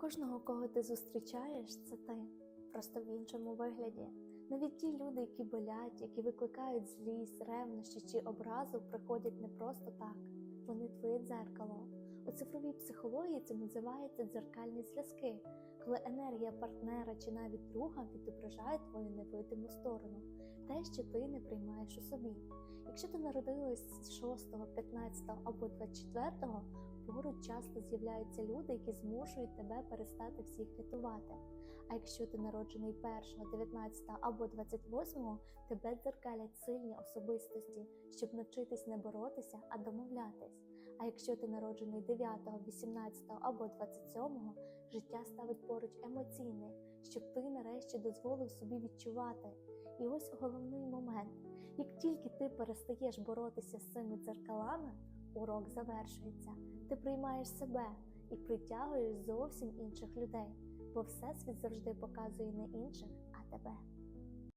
Кожного, кого ти зустрічаєш, це ти, просто в іншому вигляді. Навіть ті люди, які болять, які викликають злість, ревнощі чи образу, приходять не просто так. Вони твоє дзеркало. У цифровій психології це називається дзеркальні зв'язки, коли енергія партнера чи навіть друга відображає твою невидиму сторону, те, що ти не приймаєш у собі. Якщо ти народилась 6, 15 або 24, поруч часто з'являються люди, які змушують тебе перестати всіх рятувати. А якщо ти народжений 1, 19 або 28, тебе дзеркалять сильні особистості, щоб навчитись не боротися, а домовлятись. А якщо ти народжений 9, 18 або 27, життя ставить поруч емоційний, щоб ти нарешті дозволив собі відчувати. І ось головний момент: як тільки ти перестаєш боротися з цими дзеркалами, урок завершується. Ти приймаєш себе і притягуєш зовсім інших людей, бо Всесвіт завжди показує не інших, а тебе.